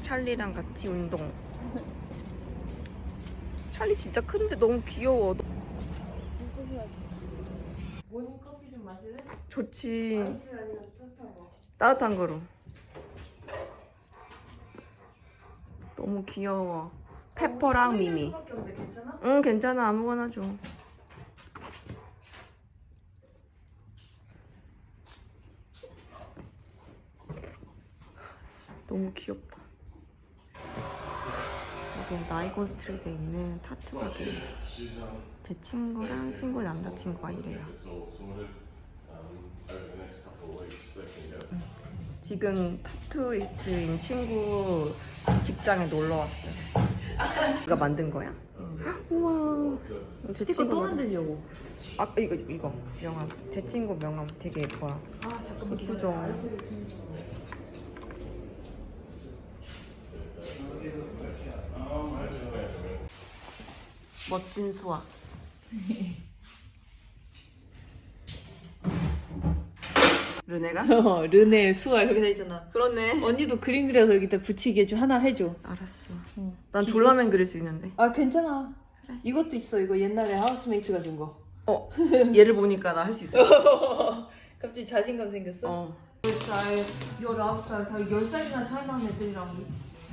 찰리랑 같이 운동. 찰리 진짜 큰데 너무 귀여워. 모닝 커피 좀 마실래? 좋지. 따뜻한 거로. 너무 귀여워. 페퍼랑 미미. 밖에 없는데 괜찮아? 응, 괜찮아. 아무거나 줘. 너무 귀엽다. 여기 나이곤 스트릿에 있는 타투 가게. 제 친구랑 친구 남자친구가 이래요. 지금 타투이스트인 친구 직장에 놀러 왔어요. 내가 만든 거야? 우와. 제 스티커 또 친구 만들려고. 아 이거 이거 명함. 제 친구 명함 되게 예뻐요. 아 잠깐만 예쁘죠? 멋진 수학. 르네가? 어, 르네 수아 여기 다 있잖아. 그렇네. 언니도 그림 그려서 여기다 붙이게 좀 하나 해줘. 알았어. 응. 난 졸라맨 그릴 수 있는데. 아 괜찮아. 이것도 있어. 이거 옛날에 하우스메이트가 준 거. 어, 얘를 보니까 나 할 수 있어. 갑자기 자신감 생겼어? 어. 10살, 19살, 다 10살이나 차이 나는 애들이랑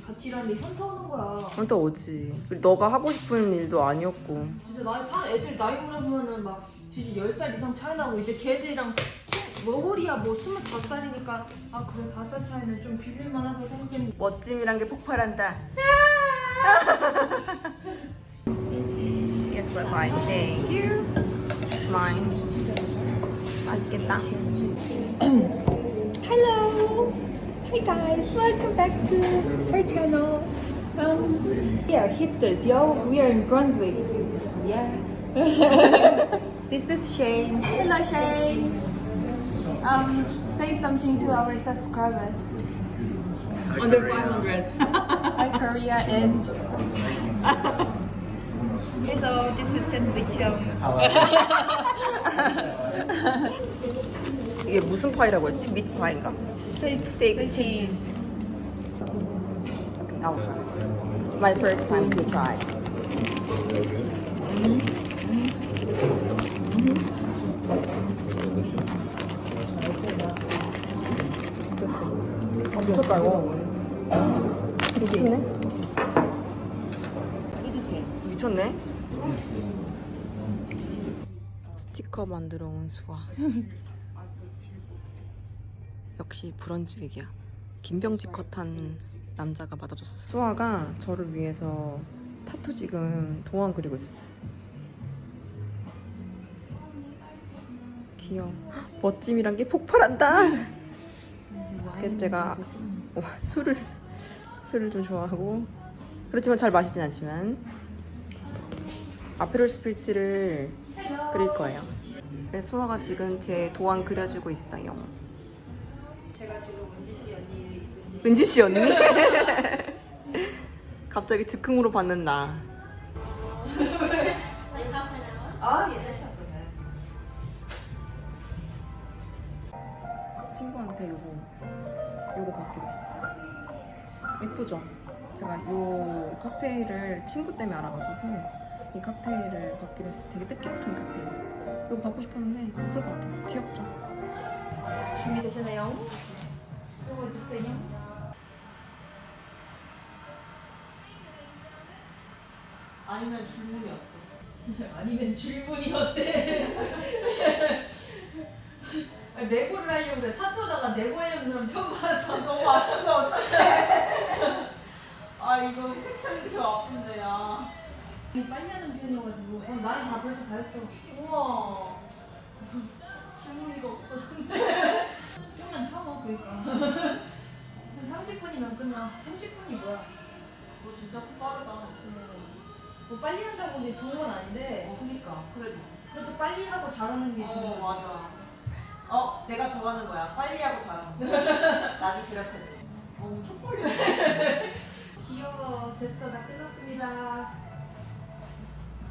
같이 일하는데 현타 오는 거야. 한테 오지. 그리고 너가 하고 싶은 일도 아니었고. 진짜 나이 차 애들 나이 물어보면은 막 진짜 10살 이상 차이 나고 이제 걔들이랑 친- 뭐 홀이야 뭐 25살이니까 아 그래 5살 차이는 좀 비빌만 하다 생각했는데 멋짐이란 게 폭발한다. Thank you. It's mine. 맛있겠다. Hello! Hey guys, welcome back to our channel. Um, yeah, hipsters, yo. We are in Brunswick. Yeah. this is Shane. Hello, Shane. Um, say something to our subscribers. Under 500. Hi, Korea, and hello. This is sandwich. 이게 무슨 파이라고 했지? 밑 파인가? steak. 스테이크 치즈. Okay, I'll try. this. My first time to try. 아, 미쳤다 이거. 미쳤네. 미쳤네. 스티커 만들어 온 수아. 역시 브런즈윅이야. 김병지 컷한 남자가 받아줬어. 수아가 저를 위해서 타투 지금 도안 그리고 있어. 귀여워. 헉, 멋짐이란 게 폭발한다. 그래서 제가 와, 술을 술을 좀 좋아하고 그렇지만 잘 마시진 않지만 아페롤 스프리츠를 그릴 거예요. 수아가 지금 제 도안 그려주고 있어요. 제가 지금 은지 씨 언니 은지 씨 언니? 갑자기 즉흥으로 받는 나. 아 예, 했었어요. 친구한테 요거 요거 받기로 했어. 예쁘죠? 제가 요 칵테일을 친구 때문에 알아가지고 이 칵테일을 받기로 했어. 되게 뜻깊은 칵테일. 이거 받고 싶었는데 예쁠 것 같아. 귀엽죠? 준비되셨나요? 이거 주세요. 아니면 줄무늬 어때? 아니면 질문이 어때? 아니, 내고를 하려고 그래. 타투하다가 내고 하려는 사람 처음 봤어. 너무 아픈데 어떡해. 아 이거 색상이 저 아픈데 야. 빨리 하는 편이어가지고 어, 나이 다 벌써 다 했어. 우와. 주문이가 없어졌네. 좀만 참아 그러니까. 한 30분이면 끝나. 30분이 뭐야? 너 진짜 빠르다. 뭐 빨리 한다고 이제 좋은 건 아닌데 어 그니까 그래도. 그래도 빨리 하고 잘하는 게어 중요해. 맞아. 어 내가 좋아하는 거야. 빨리 하고 잘하는 거. 나도 그렇거든. 어 촉발려. 귀여워. 됐어. 다 끝났습니다.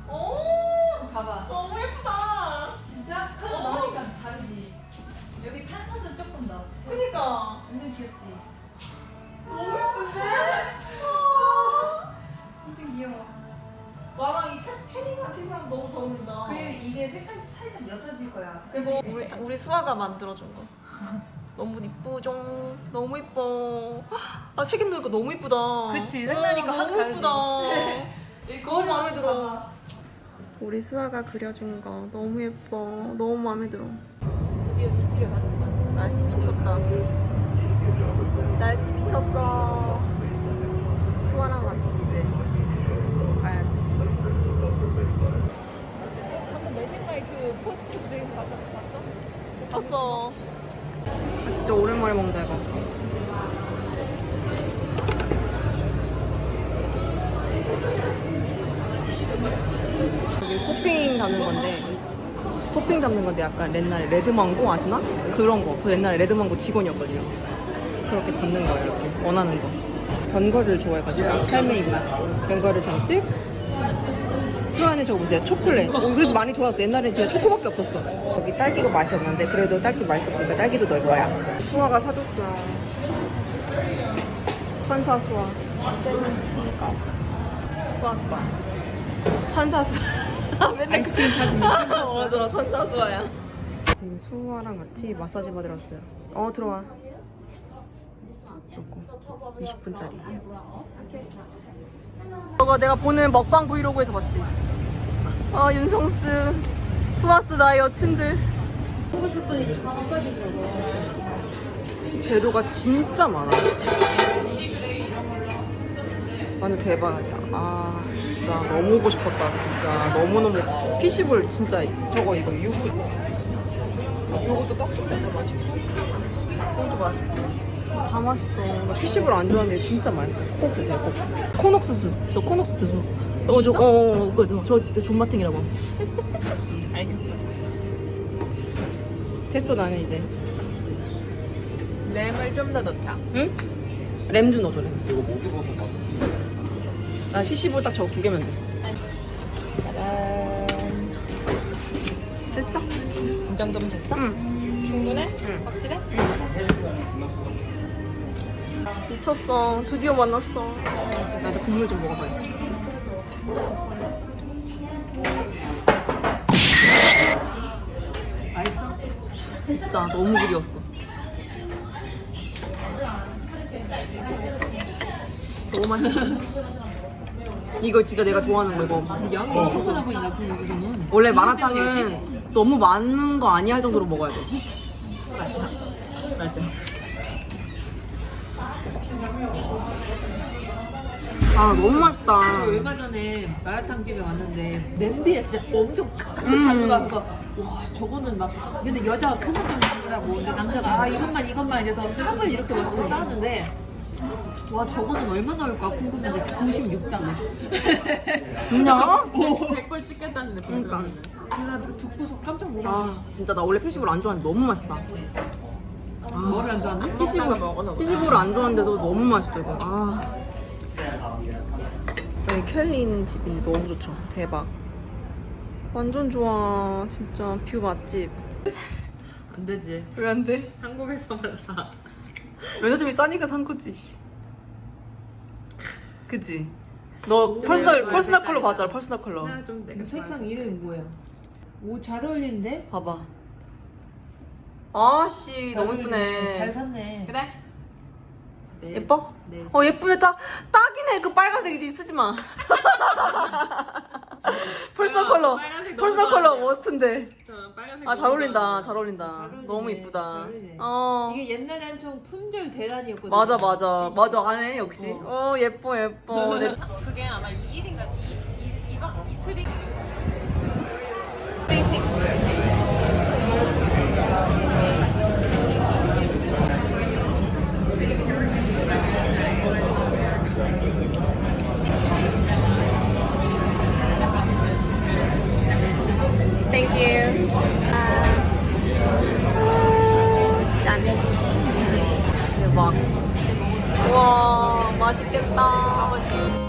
오 봐봐. 너무 수아가 만들어준 거. 너무 이쁘죠? 너무 이뻐. 아 색이 넣으니까 너무 이쁘다. 그치, 어, 색나니까 확 너무 다르지. 이쁘다. 너무 마음에 들어. 우리 수아가 그려준 거 너무 예뻐. 너무 마음에 들어. 드디어 시티를 가는 거야. 날씨 미쳤다. 날씨 미쳤어. 수아랑 같이 이제 가야지. 방금 매직마이 그 포스트 드림 봤어? 봤어? 봤어. 아, 진짜 오랜만에 먹는다 이거. 여기 토핑 담는 건데 토핑 담는 건데 약간 옛날에 레드망고 아시나? 그런 거. 저 옛날에 레드망고 직원이었거든요. 그렇게 담는 거예요 이렇게 원하는 거. 견과를 좋아해가지고 삶의 입맛 견과를 잔뜩 수안에 저거 보세요. 초콜릿. 어, 그래도 많이 좋았어. 옛날에 그냥 초코밖에 없었어. 여기 딸기가 맛이 없는데 그래도 딸기 맛있었으니까 딸기도 넣을 거야 수아가 사줬어. 천사 수아. 수아과 천사 수아. 맨날 아이스크림 사진 맞아 천사 수아야. 지금 수아랑 같이 마사지 받으러 왔어요. 어 들어와 요거 20분짜리. 저거 내가 보는 먹방 브이로그에서 봤지? 아 윤성스 수아스 나의 여친들. 재료가 진짜 많아. 완전 대박이야. 아 진짜 너무 오고 싶었다 진짜. 너무너무 피시볼 진짜 저거 이거 유부. 요것도 떡도 진짜 맛있고. 이것도 맛있고 다 맛있어 나 피시볼 안 좋아하는데 진짜 맛있어 꼭 드세요 꼭 콘옥수수 저 콘옥수수 어저 어, 어, 어, 그거 저, 저 존맛탱이라고 알겠어. 됐어 나는 이제 램을 좀 더 넣자. 응? 램좀 넣어줘 램 이거 목이버섯 맛난 피시볼 딱 저거 두 개면 돼 짜란 됐어 이 정도면 됐어? 응 충분해? 응. 확실해? 미쳤어 드디어 만났어 나도 국물 좀 먹어봐야지 맛있어? 진짜 너무 그리웠어 너무 맛있어 이거 진짜 내가 좋아하는 거 이거 양이 엄청 많아 보인다, 그 이거는. 원래 마라탕은 너무 많은 거 아니야 할 정도로 먹어야 돼 맞아. 맞아. 아 너무 맛있다. 얼마 전에 마라탕 집에 왔는데 냄비에 진짜 엄청 큰 음. 담요가 그거 와 저거는 막 근데 여자가 큰건 좀 먹으라고. 근데 남자가 아 이것만 이것만 이래서 한 번 이렇게 맞춰 싸는데 와 저거는 얼마 나 올까 궁금했는데 96당에. 그냥? 백골 찍겠다는데 그러니까. 나 듣고서 깜짝 놀랐어. 아 진짜 나 원래 피시볼 안 좋아하는데 너무 맛있다. 아, 뭐를 안 좋아하나? 피시볼, 피시볼 안 좋아하는데도 너무 맛있어 이거. 아 여기 켈린 집인데 너무 좋죠 대박 완전 좋아 진짜 뷰 맛집 안 되지 왜 안 돼? 한국에서만 사 면세점이 싸니까 산 거지 씨. 그치? 너 퍼스널 퍼스널 컬러 봤잖아 퍼스널 컬러 좀 내가 색상 이름이 뭐야? 오 잘 어울리는데? 봐봐 아씨 잘 너무. 예쁘네 잘 샀네 그래? 네. 예뻐? 네. 어 예쁘네. 딱 딱이네. 그 빨간색이지 쓰지 마. 퍼스널 컬러. 빨간색 너무 컬러 좋아하네요. 머스트인데. 빨간색 아잘 어울린다. 잘 어울린다. 잘 어울리네, 너무 잘 이쁘다. 어울리네. 어. 이게 옛날에 한창 품절 대란이었거든. 맞아 맞아. 맞아. 안해 역시. 어. 예뻐 예뻐. 근데 그게 아마 2일인가? 2, 2박 이틀이 대박. 와, 맛있겠다.